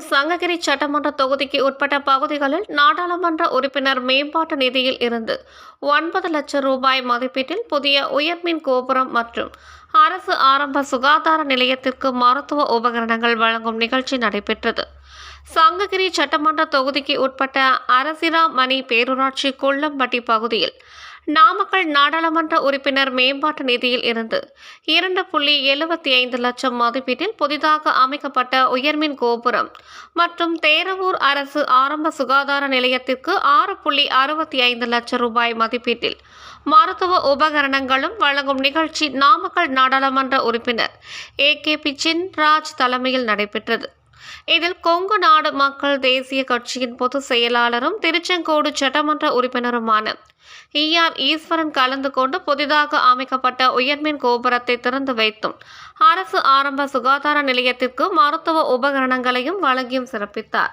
சங்ககிரி சட்டமன்ற தொகுதிக்கு உட்பட்ட பகுதிகளில் நாடாளுமன்ற உறுப்பினர் மேம்பாட்டு நிதியில் இருந்து ஒன்பது லட்சம் ரூபாய் மதிப்பீட்டில் புதிய உயர்மின் கோபுரம் மற்றும் அரசு ஆரம்ப சுகாதார நிலையத்திற்கு மருத்துவ உபகரணங்கள் வழங்கும் நிகழ்ச்சி நடைபெற்றது. சங்ககிரி சட்டமன்ற தொகுதிக்கு உட்பட்ட அரசிராமணி பேரூராட்சி கொல்லம்பட்டி பகுதியில் நாமக்கல் நாடாளுமன்ற உறுப்பினர் மேம்பாட்டு நிதியில் இருந்து இரண்டு புள்ளி எழுபத்தி ஐந்து லட்சம் மதிப்பீட்டில் புதிதாக அமைக்கப்பட்ட உயர்மின் கோபுரம் மற்றும் தேரவூர் அரசு ஆரம்ப சுகாதார நிலையத்திற்கு ஆறு புள்ளி அறுபத்தி ஐந்து லட்சம் ரூபாய் மதிப்பீட்டில் மருத்துவ உபகரணங்களும் வழங்கும் நிகழ்ச்சி நாமக்கல் நாடாளுமன்ற உறுப்பினர் ஏ கே பி சின்ராஜ் தலைமையில் நடைபெற்றது. இதில் கொங்கு நாடு மக்கள் தேசிய கட்சியின் பொதுச் செயலாளரும் திருச்செங்கோடு சட்டமன்ற உறுப்பினருமான ஈஆர் ஈஸ்வரன் கலந்து கொண்டு புதிதாக அமைக்கப்பட்ட உயர்மின் கோபுரத்தை திறந்து வைத்தும் அரசு ஆரம்ப சுகாதார நிலையத்திற்கு மருத்துவ உபகரணங்களையும் வழங்கியும் சிறப்பித்தார்.